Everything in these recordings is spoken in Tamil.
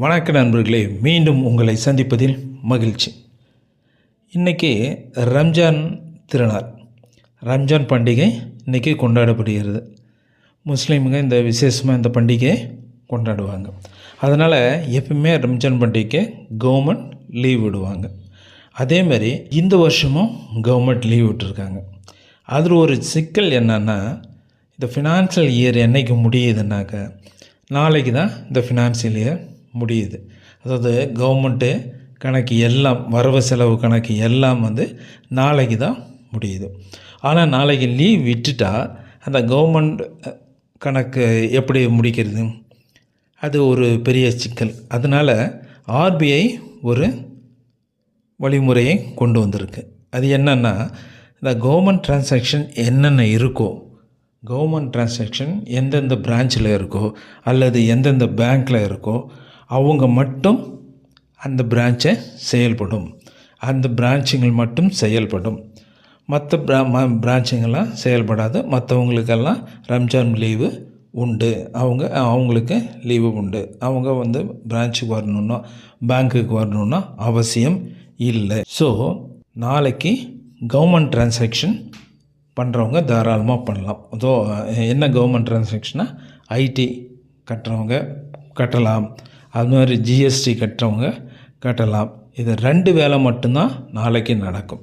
வணக்க நண்பர்களே மீண்டும் உங்களை சந்திப்பதில் மகிழ்ச்சி. இன்றைக்கி ரம்ஜான் திருநாள். ரம்ஜான் பண்டிகை இன்றைக்கி கொண்டாடப்படுகிறது. முஸ்லீமுங்க இந்த விசேஷமாக இந்த பண்டிகையை கொண்டாடுவாங்க. அதனால் எப்பவுமே ரம்ஜான் பண்டிகைக்கு கவர்மெண்ட் லீவ் விடுவாங்க. அதே மாதிரி இந்த வருஷமும் கவர்மெண்ட் லீவ் விட்டுருக்காங்க. அதில் ஒரு சிக்கல் என்னன்னா இந்த ஃபினான்ஷியல் இயர் என்னைக்கு முடியுதுன்னாக்க நாளைக்கு தான் இந்த ஃபினான்ஷியல் இயர் முடியுது. அதாவது கவர்மெண்ட்டு கணக்கு எல்லாம் வரவு செலவு கணக்கு எல்லாம் வந்து நாளைக்கு தான் முடியுது. ஆனால் நாளைக்கு லீவ் விட்டுட்டா அந்த கவர்மெண்ட் கணக்கு எப்படி முடிக்கிறது? அது ஒரு பெரிய சிக்கல். அதனால் ஆர்பிஐ ஒரு வழிமுறையை கொண்டு வந்திருக்கு. அது என்னென்னா இந்த கவர்மெண்ட் டிரான்சாக்ஷன் என்னென்ன இருக்கோ கவர்மெண்ட் டிரான்சாக்ஷன் எந்தெந்த பிரான்ச்சில் இருக்கோ அல்லது எந்தெந்த பேங்க்கில் இருக்கோ அவங்க மட்டும் அந்த பிரான்ச்சை செயல்படும். அந்த பிரான்ச்சுங்கள் மட்டும் செயல்படும். மற்ற பிரா ம பிரான்ச்சுங்கெல்லாம் செயல்படாது. மற்றவங்களுக்கெல்லாம் ரம்ஜான் லீவு உண்டு. அவங்க அவங்களுக்கு லீவு உண்டு. அவங்க வந்து பிரான்ச்சுக்கு வரணுன்னா பேங்க்குக்கு வரணுன்னா அவசியம் இல்லை. ஸோ நாளைக்கு கவர்மெண்ட் டிரான்சாக்ஷன் பண்ணுறவங்க தாராளமாக பண்ணலாம். அதோ என்ன கவர்மெண்ட் டிரான்சாக்ஷனா ஐடி கட்டுறவங்க கட்டலாம். அது மாதிரி ஜிஎஸ்டி கட்டுறவங்க கட்டலாம். இது ரெண்டு வேலை மட்டும்தான் நாளைக்கு நடக்கும்.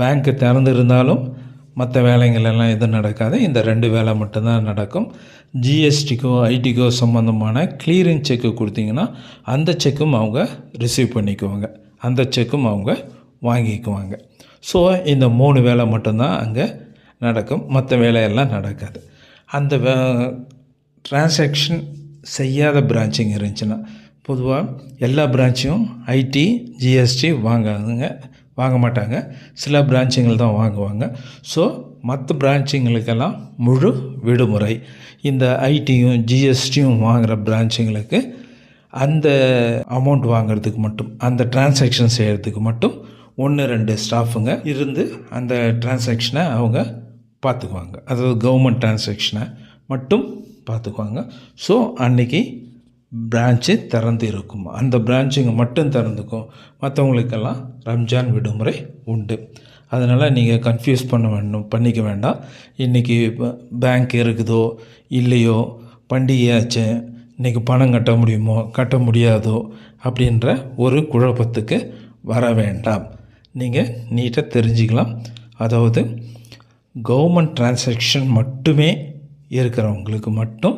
பேங்க்கு திறந்திருந்தாலும் மற்ற வேலைங்களெல்லாம் எதுவும் நடக்காது. இந்த ரெண்டு வேலை மட்டும்தான் நடக்கும். ஜிஎஸ்டிக்கோ ஐடிக்கோ சம்மந்தமான கிளியரிங் செக்கு கொடுத்தீங்கன்னா அந்த செக்கும் அவங்க ரிசீவ் பண்ணிக்குவாங்க. அந்த செக்கும் அவங்க வாங்கிக்குவாங்க. ஸோ இந்த மூணு வேலை மட்டும்தான் அங்கே நடக்கும். மற்ற வேலையெல்லாம் நடக்காது. அந்த வே டிரான்சாக்ஷன் செய்யாத பிரான்ச்சிங் இருந்துச்சுன்னா பொதுவாக எல்லா பிரான்ச்சும் ஐடி ஜிஎஸ்டி வாங்காதுங்க வாங்க மாட்டாங்க. சில பிரான்ச்சிங்கள் தான் வாங்குவாங்க. ஸோ மற்ற பிரான்ச்சிங்களுக்கெல்லாம் முழு விடுமுறை. இந்த ஐடியும் ஜிஎஸ்டியும் வாங்குகிற பிரான்ச்சிங்களுக்கு அந்த அமௌண்ட் வாங்குறதுக்கு மட்டும் அந்த டிரான்சாக்ஷன் செய்கிறதுக்கு மட்டும் ஒன்று ரெண்டு ஸ்டாஃபுங்க இருந்து அந்த டிரான்சாக்ஷனை அவங்க பார்த்துக்குவாங்க அதாவது கவர்மெண்ட் டிரான்சாக்ஷனை மட்டும் பார்த்துக்குவாங்க. ஸோ அன்றைக்கி பிரான்ச்சு திறந்து இருக்கும். அந்த பிரான்ச்சுங்க மட்டும் திறந்துக்கும். மற்றவங்களுக்கெல்லாம் ரம்ஜான் விடுமுறை உண்டு. அதனால் நீங்கள் கன்ஃபியூஸ் பண்ண வேண்டும் பண்ணிக்க வேண்டாம். இன்றைக்கி பேங்க் இருக்குதோ இல்லையோ பண்டிகையாச்சு இன்றைக்கி பணம் கட்ட முடியுமோ கட்ட முடியாதோ அப்படின்ற ஒரு குழப்பத்துக்கு வர வேண்டாம். நீங்கள் நீட்டாக தெரிஞ்சுக்கலாம். அதாவது கவர்மெண்ட் டிரான்சாக்ஷன் மட்டுமே இருக்கிறவங்களுக்கு மட்டும்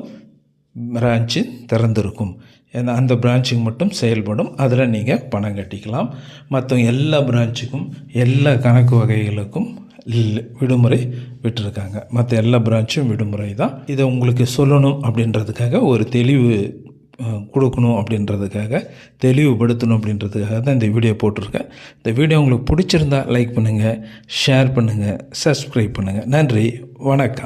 பிரான்ச்சு திறந்திருக்கும். ஏன்னா அந்த பிரான்ச்சுக்கு மட்டும் செயல்படும். அதில் நீங்கள் பணம் கட்டிக்கலாம். மற்ற எல்லா பிரான்ச்சுக்கும் எல்லா கணக்கு வகைகளுக்கும் விடுமுறை விட்டுருக்காங்க. மற்ற எல்லா பிரான்ச்சும் விடுமுறை தான். இதை உங்களுக்கு சொல்லணும் அப்படின்றதுக்காக ஒரு தெளிவு கொடுக்கணும் அப்படின்றதுக்காக தெளிவுபடுத்தணும் அப்படின்றதுக்காக தான் இந்த வீடியோ போட்டிருக்கேன். இந்த வீடியோ உங்களுக்கு பிடிச்சிருந்தா லைக் பண்ணுங்கள் ஷேர் பண்ணுங்கள் சப்ஸ்கிரைப் பண்ணுங்கள் நன்றி வணக்கம்.